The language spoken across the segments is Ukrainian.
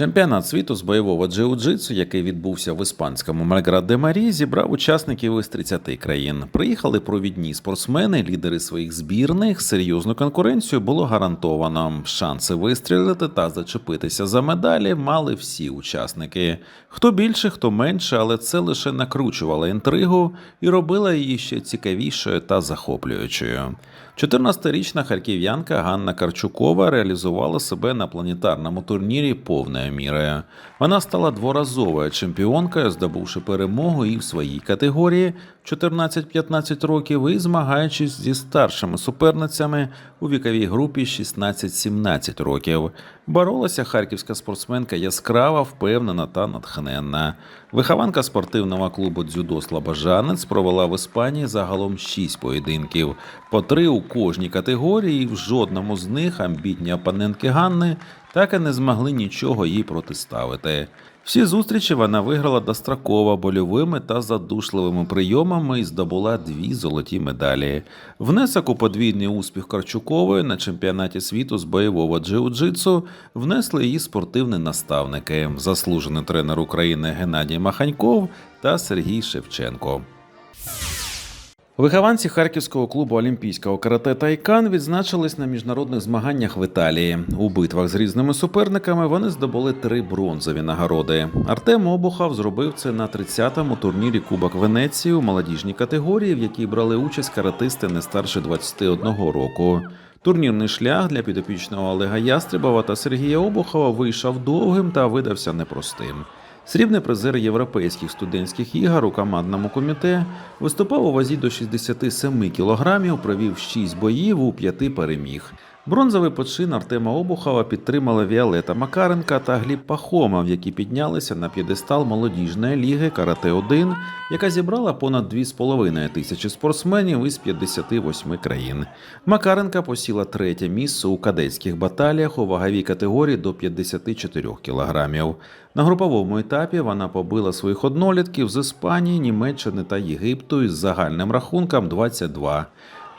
Чемпіонат світу з бойового джиу-джитсу, який відбувся в іспанському Мальград де Марі, зібрав учасників із 30 країн. Приїхали провідні спортсмени, лідери своїх збірних. Серйозну конкуренцію було гарантовано. Шанси вистрілити та зачепитися за медалі мали всі учасники. Хто більше, хто менше, але це лише накручувало інтригу і робило її ще цікавішою та захоплюючою. 14-річна харків'янка Ганна Карчукова реалізувала себе на планетарному турнірі повною мірою. Вона стала дворазовою чемпіонкою, здобувши перемогу і в своїй категорії 14-15 років, і змагаючись зі старшими суперницями у віковій групі 16-17 років. Боролася харківська спортсменка яскрава, впевнена та натхненна. Вихованка спортивного клубу дзюдо Слобожанець провела в Іспанії загалом 6 поєдинків, по три у кожній категорії. В жодному з них амбітні опонентки Ганни так і не змогли нічого їй протиставити. Всі зустрічі вона виграла достроково больовими та задушливими прийомами і здобула дві золоті медалі. Внесок у подвійний успіх Карчукової на чемпіонаті світу з бойового джиу-джитсу внесли її спортивні наставники, заслужений тренер України Геннадій Маханьков та Сергій Шевченко. Вихованці харківського клубу Олімпійського карате Тайкан відзначились на міжнародних змаганнях в Італії. У битвах з різними суперниками вони здобули три бронзові нагороди. Артем Обухов зробив це на 30-му турнірі Кубок Венеції у молодіжній категорії, в якій брали участь каратисти не старше 21 року. Турнірний шлях для підопічного Олега Ястребова та Сергія Обухова вийшов довгим та видався непростим. Срібний призер європейських студентських ігор у командному коміте виступав у вазі до 67 кілограмів, провів 6 боїв у 5 переміг. Бронзовий почин Артема Обухова підтримали Віолета Макаренка та Гліб Пахомов, які піднялися на п'єдестал молодіжної ліги Карате 1, яка зібрала понад 2,5 тисячі спортсменів із 58 країн. Макаренка посіла третє місце у кадетських баталіях у ваговій категорії до 54 кілограмів. На груповому етапі вона побила своїх однолітків з Іспанії, Німеччини та Єгипту із загальним рахунком 22.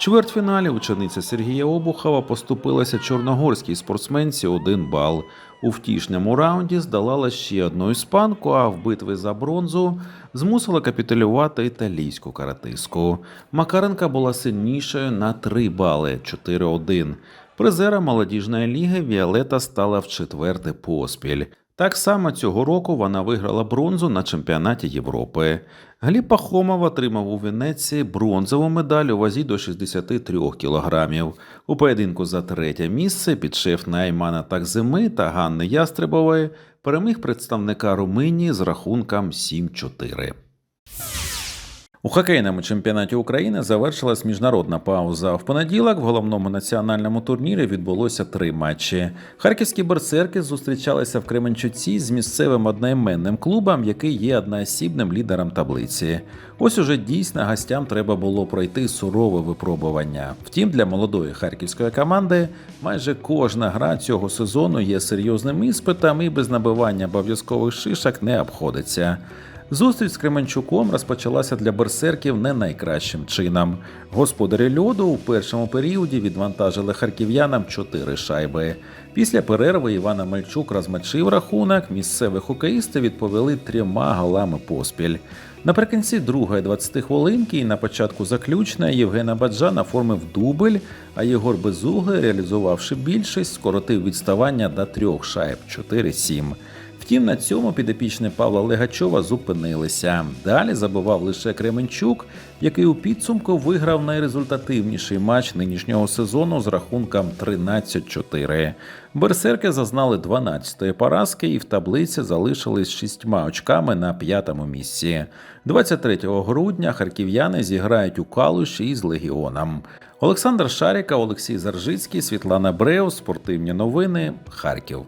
Чвертьфіналі учениця Сергія Обухова поступилася чорногорській спортсменці один бал. У втішному раунді здолала ще одну іспанку, а в битві за бронзу змусила капітулювати італійську каратистку. Макаренка була сильнішою на 3 бали 4-1. Призера молодіжної ліги Віолета стала в четверте поспіль. Так само цього року вона виграла бронзу на чемпіонаті Європи. Гліб Пахомов отримав у Венеції бронзову медаль у вазі до 63 кілограмів. У поєдинку за третє місце під шеф Наймана Такзими та Ганни Ястребової переміг представника Румунії з рахунком 7-4. У хокейному чемпіонаті України завершилась міжнародна пауза. В понеділок в головному національному турнірі відбулося три матчі. Харківські берсерки зустрічалися в Кременчуці з місцевим одноіменним клубом, який є одноосібним лідером таблиці. Ось уже дійсно гостям треба було пройти сурове випробування. Втім, для молодої харківської команди майже кожна гра цього сезону є серйозним іспитом і без набивання обов'язкових шишок не обходиться. Зустріч з Кременчуком розпочалася для берсерків не найкращим чином. Господарі льоду у першому періоді відвантажили харків'янам чотири шайби. Після перерви Івана Мельчук розмочив рахунок. Місцеві хокеїсти відповіли трьома голами поспіль. Наприкінці другої 20 хвилинки і на початку заключної Євген Абаджан оформив дубль, а Єгор Безуглий, реалізувавши більшість, скоротив відставання до трьох шайб 4-7. Втім, на цьому підопічні Павла Легачова зупинилися. Далі забивав лише Кременчук, який у підсумку виграв найрезультативніший матч нинішнього сезону з рахунком 13-4. Берсерки зазнали 12-ї поразки і в таблиці залишились шістьма очками на п'ятому місці. 23 грудня харків'яни зіграють у Калуші із Легіоном. Олександр Шаріка, Олексій Заржицький, Світлана Бреус, спортивні новини, Харків.